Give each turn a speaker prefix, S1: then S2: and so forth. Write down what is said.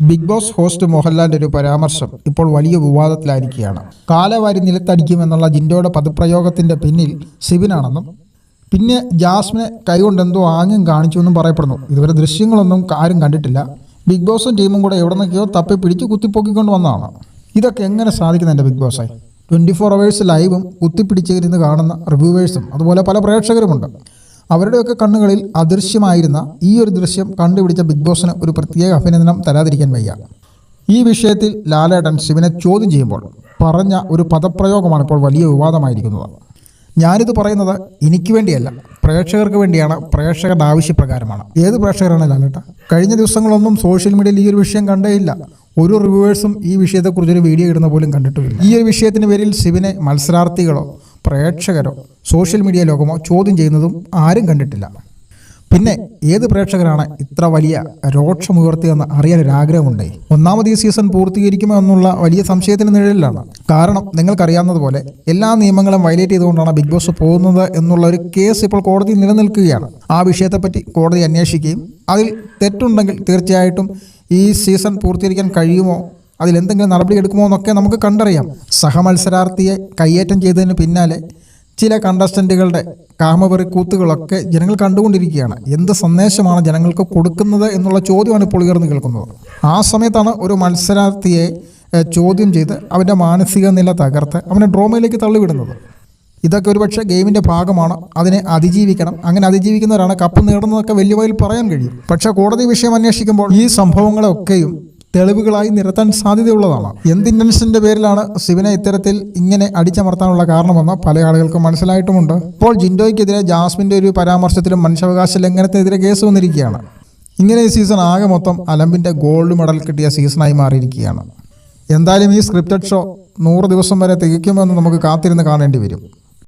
S1: Big boss host മോഹൻലാലിന്റെ ഒരു പരാമർശം ഇപ്പോൾ വലിയ വിവാദത്തിലായിരിക്കുകയാണ്. കാലവാരി നിലത്തടിക്കുമെന്നുള്ള ജിൻഡോയുടെ പദപ്രയോഗത്തിന്റെ പിന്നിൽ സിബിനാണെന്നും പിന്നെ ജാസ്മിനെ കൈകൊണ്ടെന്തോ ആംഗ്യം കാണിച്ചു എന്നും പറയപ്പെടുന്നു. ഇതുവരെ ദൃശ്യങ്ങളൊന്നും ആരും കണ്ടിട്ടില്ല. ബിഗ് ബോസും ടീമും കൂടെ എവിടെ നിന്നൊക്കെയോ തപ്പി പിടിച്ച് കുത്തിപ്പൊക്കിക്കൊണ്ട് വന്നതാണ്. ഇതൊക്കെ എങ്ങനെ സാധിക്കുന്നു എന്റെ ബിഗ് ബോസേ ട്വന്റി ഫോർ അവേഴ്സ് ലൈവും കുത്തിപ്പിടിച്ചിരുന്ന് കാണുന്ന റിവ്യൂവേഴ്സും അതുപോലെ പല പ്രേക്ഷകരുമുണ്ട്. അവരുടെയൊക്കെ കണ്ണുകളിൽ അദൃശ്യമായിരുന്ന ഈ ഒരു ദൃശ്യം കണ്ടുപിടിച്ച ബിഗ് ബോസിന് ഒരു പ്രത്യേക അഭിനന്ദനം തരാതിരിക്കാൻ വയ്യ. ഈ വിഷയത്തിൽ ലാലേട്ടൻ ശിവനെ ചോദ്യം ചെയ്യുമ്പോൾ പറഞ്ഞ ഒരു പദപ്രയോഗമാണ് ഇപ്പോൾ വലിയ വിവാദമായിരിക്കുന്നത്. ഞാനിത് പറയുന്നത് എനിക്ക് വേണ്ടിയല്ല പ്രേക്ഷകർക്ക് വേണ്ടിയാണ് പ്രേക്ഷകരുടെ ആവശ്യപ്രകാരമാണ്. ഏത് പ്രേക്ഷകരാണ് ലാലേട്ട കഴിഞ്ഞ ദിവസങ്ങളൊന്നും സോഷ്യൽ മീഡിയയിൽ ഈ ഒരു വിഷയം കണ്ടേയില്ല. ഒരു റിവ്യൂവേഴ്സും ഈ വിഷയത്തെക്കുറിച്ചൊരു വീഡിയോ ഇടുന്ന പോലും കണ്ടിട്ടുമില്ല. ഈ ഒരു വിഷയത്തിന് പേരിൽ ശിവനെ മത്സരാർത്ഥികളോ പ്രേക്ഷകരോ സോഷ്യൽ മീഡിയ ലോകമോ ചോദ്യം ചെയ്യുന്നതും ആരും കണ്ടിട്ടില്ല. പിന്നെ ഏത് പ്രേക്ഷകരാണ് ഇത്ര വലിയ രോക്ഷമുയർത്തിയെന്ന് അറിയാൻ ഒരു ആഗ്രഹമുണ്ടേ? ഒന്നാമത് ഈ സീസൺ പൂർത്തീകരിക്കുമോ എന്നുള്ള വലിയ സംശയത്തിന് നിഴലിലാണ്. കാരണം നിങ്ങൾക്കറിയാവുന്നതുപോലെ എല്ലാ നിയമങ്ങളും വയലേറ്റ് ചെയ്തുകൊണ്ടാണ് ബിഗ് ബോസ് പോകുന്നത് എന്നുള്ള ഒരു കേസ് ഇപ്പോൾ കോടതി നിലനിൽക്കുകയാണ്. ആ വിഷയത്തെപ്പറ്റി കോടതി അന്വേഷിക്കുകയും അതിൽ തെറ്റുണ്ടെങ്കിൽ തീർച്ചയായിട്ടും ഈ സീസൺ പൂർത്തീകരിക്കാൻ കഴിയുമോ അതിലെന്തെങ്കിലും നടപടി എടുക്കുമോ എന്നൊക്കെ നമുക്ക് കണ്ടറിയാം. സഹമത്സരാർത്ഥിയെ കയ്യേറ്റം ചെയ്തതിന് പിന്നാലെ ചില കണ്ടസ്റ്റന്റുകളുടെ കാമപറി കൂത്തുകളൊക്കെ ജനങ്ങൾ കണ്ടുകൊണ്ടിരിക്കുകയാണ്. എന്ത് സന്ദേശമാണ് ജനങ്ങൾക്ക് കൊടുക്കുന്നത് എന്നുള്ള ചോദ്യമാണ് ഇപ്പോൾ ഉയർന്നു കേൾക്കുന്നത്. ആ സമയത്താണ് ഒരു മത്സരാർത്ഥിയെ ചോദ്യം ചെയ്ത് അവന്റെ മാനസിക നില തകർത്ത് അവനെ ഡ്രോമയിലേക്ക് തള്ളിവിടുന്നത്. ഇതൊക്കെ ഒരുപക്ഷെ ഗെയിമിന്റെ ഭാഗമാണ്. അതിനെ അതിജീവിക്കണം. അങ്ങനെ അതിജീവിക്കുന്നവരാണ് കപ്പ് നേടുന്നതൊക്കെ വലിയ വയൽ പറയാൻ കഴിയും. പക്ഷേ കോടതി വിഷയം അന്വേഷിക്കുമ്പോൾ ഈ സംഭവങ്ങളൊക്കെയും തെളിവുകളായി നിരത്താൻ സാധ്യതയുള്ളതാണ്. എന്ത് ഇന്റൻഷന്റെ പേരിലാണ് ശിവനെ ഇത്തരത്തിൽ ഇങ്ങനെ അടിച്ചമർത്താനുള്ള കാരണമെന്ന് പല ആളുകൾക്കും മനസ്സിലായിട്ടുമുണ്ട്. ഇപ്പോൾ ജിൻഡോയ്ക്കെതിരെ ജാസ്മിന്റെ ഒരു പരാമർശത്തിലും മനുഷ്യാവകാശ ലംഘനത്തിനെതിരെ കേസ് വന്നിരിക്കുകയാണ്. ഇങ്ങനെ ഈ സീസൺ ആകെ മൊത്തം അലമ്പിന്റെ ഗോൾഡ് മെഡൽ കിട്ടിയ സീസണായി മാറിയിരിക്കുകയാണ്. എന്തായാലും ഈ സ്ക്രിപ്റ്റഡ് ഷോ നൂറ് ദിവസം വരെ തികയ്ക്കുമെന്ന് നമുക്ക് കാത്തിരുന്ന് കാണേണ്ടി വരും.